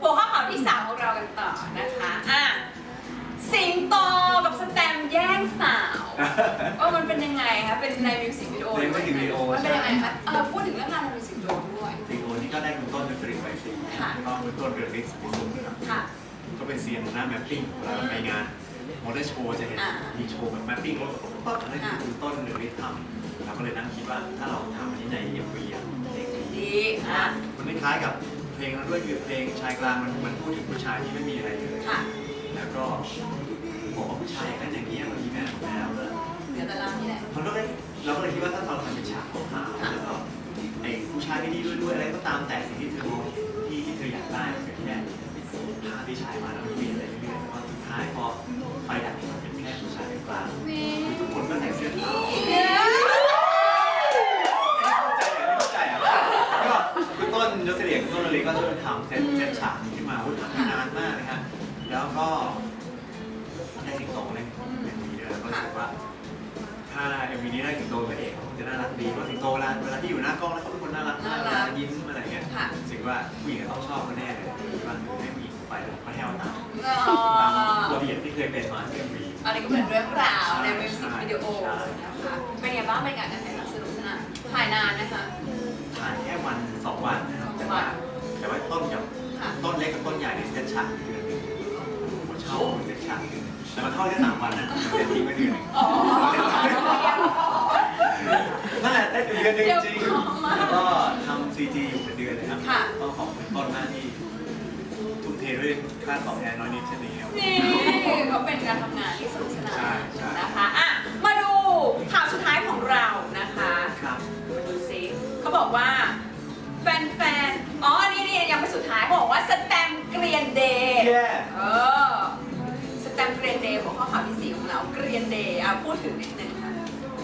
หัวข้อข่าวที่สามของเรากันต่อนะคะอะสิงโตกับสแตมป์แย่งสาวเออมันเป็นยังไงคะเป็นในมิวสิกวิดีโอในมิวสิกวิดีโอมันเป็นยังไงคะเออพูดถึงเรื่องงานในมิวสิกวิดีโอด้วย สิงโตนี่ก็ได้คุณต้นเป็นผลิตไวซิงค่ะแล้วก็คุณต้นเรืองฤทธิ์สุขุมนะครับค่ะก็เป็นเซียนหน้าแมปปิ้งเวลาเราไปงานมอเตอร์โชว์จะเห็นอ่ามีโชว์แบบแมปปิ้งรถปุ๊บปั๊บอันนั้นคือคุณต้นเรืองฤทธิ์ทำเราก็เลยนั่งคิดว่าถ้าเราทำอันนี้ในเอ็มวีอะเด็กดีดีอะมันไม่คล้ายกับ เพลงนั้นด้วยคือเพลงชายกลางมันมันพูดถึงผู้ชายที่ไม่มีอะไรเลยค่ะ แล้วก็บอกว่าผู้ชายอย่างนั้นอย่างนี้มันมีแม่หมดแล้วเลยเดี๋ยวแต่เรานี่แหละมันก็เลยเราก็เลยคิดว่าถ้าเราทำเป็นฉากของเขาแล้วก็ไอ้ผู้ชายไม่ดีด้วยด้วยอะไรก็ตามแต่สิ่งที่เธอมองที่ที่เธออยากได้มันเป็นแค่ภาพที่ฉายมาแล้ว เซตเซตฉากนี้ขึ้นมาวุ้ยทำนานมากนะฮะแล้วก็ได้สิงโตเลยอย่างนี้ด้วยแล้วก็รู้สึกว่า ถ้าเอ็มวีนี้ได้สิงโตเป็นเอกคงจะน่ารักดีเพราะสิงโตเวลาเวลาที่อยู่หน้ากล้องแล้วเขาเป็นคนน่ารักมากเวลายิ้มอะไรเงี้ยค่ะ รู้สึกว่าผู้หญิงต้องชอบเขาแน่เลยคิดว่าให้ผู้หญิงไปแล้วก็แถวตามอ๋อตามระเบียบที่เคยเป็นมาที่เอ็มวี อันนี้ก็เป็นเรื่องราวในมิวสิกวิดีโอนะคะ เป็นไงบ้างเป็นไงกันถ่ายทำสนุกสนานถ่ายนาน แต่มันเข้าแค่สามวันนะเซตทิ้งไว้เดือนหนึงอ๋อนั่นแหละได้เดือนหนึงจริงเดี๋ยวพอมาแล้วก็ทำซีจีอยู่เป็นเดือนเลยครับค่ะต้องขอบคุณต้นมากที่ทุ่มเทด้วยค่าตอบแทนน้อยนิดเช่นนี้ครับ นี่เขาเป็นการทำงานที่สนุกสนานใช่ใช่ นะคะอะมาดูข่าวสุดท้ายของเรานะคะครับ มาดูซิเขาบอกว่า แฟนๆ อ๋ออันนี้นี่ยังไม่สุดท้ายเขาบอกว่าสแตมป์เกรียนเดย์ แย่ เออ ของข้อข่าวที่สี่ของเราเกรียนเดย์อะพูดถึงนิดนึงค่ะ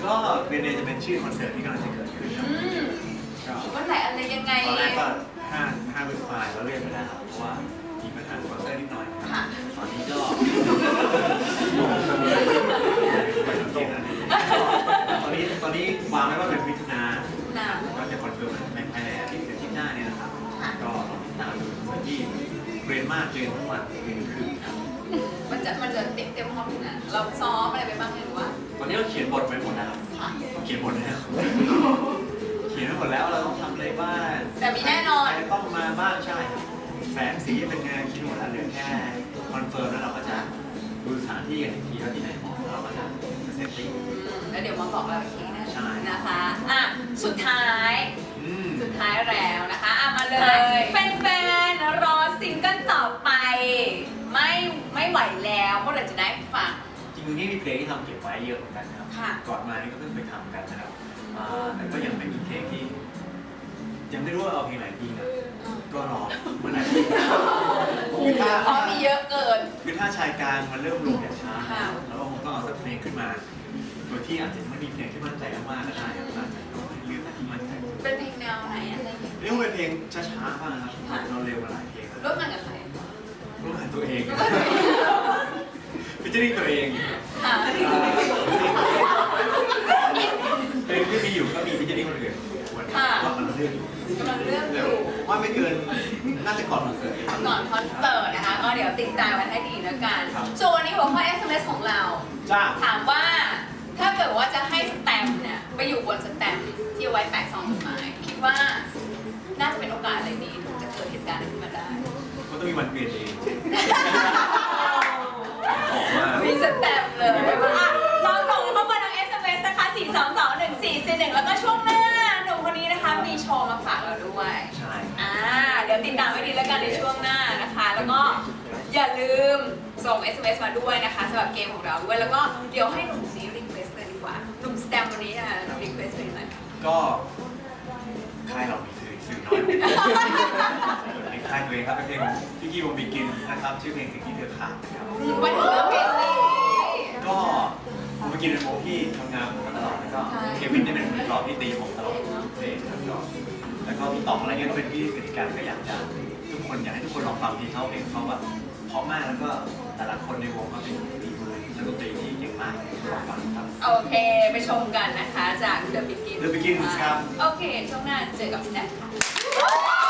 ก็เบนเดย์จะเป็นชื่อคอนเสิร์ตที่กำลังจะเกิดขึ้นคอืรับมก็วันไหนอะไรยังไง ตอนแรกก็ห้าห้าพฤษภาคมแล้วเลื่อนไปแล้วครับเพราะว่ามีปัญหาสปอนเซอร์นิดหน่อยคค่ะรับตอนนี้ก็ตอนนี้ตอนนี้วางไว้ว่าเป็นมิถุนานาก็จะคอนเฟิร์มในภายในอาทิตย์หรืออาทิตย์หน้าเนี่ยนะครับค่ะก็ลองติดตามดูสกี้เรียนมากเรียนทั้งวันเรียนคืนครับ มันจะมันจะเต็มเต็มห้องอยู่นะเราซ้อมอะไรไปบ้างไหมหรือว่าตอนนี้เราเขียนบทไปหมดแล้วครับค่ะเขียนหมดแล้วเขียนไปหมดแล้วเราต้องทำอะไรบ้างแต่มีแน่นอน ใครต้องมาบ้างใช่แสงสีเป็นไงคิดหมดแล้วเหลือแค่คอนเฟิร์มแล้วเราก็จะดูสถานที่กันอีกทีว่าที่ไหนเหมาะแล้วเราก็จะเซตติ้ง อืมแล้วเดี๋ยวมาบอกเราอีกทีนะใช่ นะคะอะสุดท้ายอืม สุดท้ายแล้วนะคะอะมาเลยแฟนๆ ไม่ไหวแล้วเมื่อไหร่จะได้ฟัง จริงๆนี่มีเพลงที่ทำเก็บไว้เยอะเหมือนกันนะครับ ค่ะก่อนมานี่ก็เพิ่งไปทำกันนะครับอ่าแต่ก็ยังไม่มีเพลงที่ ยังไม่รู้ว่าเอาเพลงไหนดีนะก็รอเมื่อไหร่คือถ้าอ๋อมีเยอะเกิน คือถ้าชายกลางมันเริ่มลงอย่างช้าค่ะ แล้วก็คงต้องเอาสักเพลงขึ้นมาโดยที่อาจจะไม่มีเพลงที่มั่นใจมากๆก็ได้นะครับเลือกที่มั่นใจเป็นเพลงแนวไหนอะไรอย่างเงี้ยเรียกว่าเป็นเพลงช้าๆบ้างนะครับค่ะเราเร็วมาหลายเพลงร่แล้ววมงานกับใคร ร่วมงานตัวเองพิจารณาตัวเองค่ะเพลงที่มีอยู่ก็มีพิจารณาคนอื่นควรค่ะว่ามันเลือกอยู่กำลังเลือกอเร็วยู่ว่าไม่เกินน่าจะก่อนคอนเสิร์ต ก่อนคอนเสิร์ตนะคะ ก็เดี๋ยวติดตามกันให้ดีแล้วกันครับส่วนวันนี้หัวข้อ SMS ของเรา จ้าถามว่าถ้าเกิดว่าจะให้สแตมป์เนี่ยไปอยู่บนสแตมป์ที่เอาไว้แปะซองจดหมายคิดว่าน่าจะเป็นโอกาสอะไรดีถึงจะเกิดเหตุการณ์อะไรขึ้นมาได้ ก็ต้องมีวันเปลี่ยนเองออกมามีสแตมป์เลยอะเราส่งเข้ามาทาง SMS นะคะ 4 2 2 1 4 4 1 แล้วก็ช่วงหน้า หนุ่มคนนี้นะคะ มีโชว์มาฝากเราด้วย ใช่อ่า เดี๋ยวติดตามไว้ดีแล้วกันในช่วงหน้านะคะ แล้วก็อย่าลืมส่ง SMS มาด้วยนะคะสำหรับเกมของเราด้วย แล้วก็เดี๋ยวให้หนุ่มคนนี้รีเควสเลยดีกว่า หนุ่มสแตมป์วันนี้อะรีเควสเป็นอะไรก็ค่ายเรามีสื่อสื่อน้อยใน ค่ายตัวเองครับเป็นเพลงของพี่กี้วงบิกินนะครับชื่อเพลงสิ่งที่เธอขาดนะครับมาถึงเรื่องเพลงนี้ก็ผมไปกินเป็นโมที่ทำงานผมมาตลอดแล้วก็เควินเนี่ยเป็นมือกลองที่ตีผมตลอดเพลงแล้วก็แล้วก็พี่ต๋องอะไรเงี้ยก็เป็นพี่สนิทกันก็อยากจะทุกคนอยากให้ทุกคนลองฟังที่เขาเพลงเขาแบบเพราะมากแล้วก็แต่ละคนในวงก็เป็นดนตรีมือและดนตรีที่เก่งมากลองฟังครับโอเคไปชมกันนะคะจาก The Begin The Begins ครับโอเคช่วงหน้าเจอกับสแตมป์ค่ะ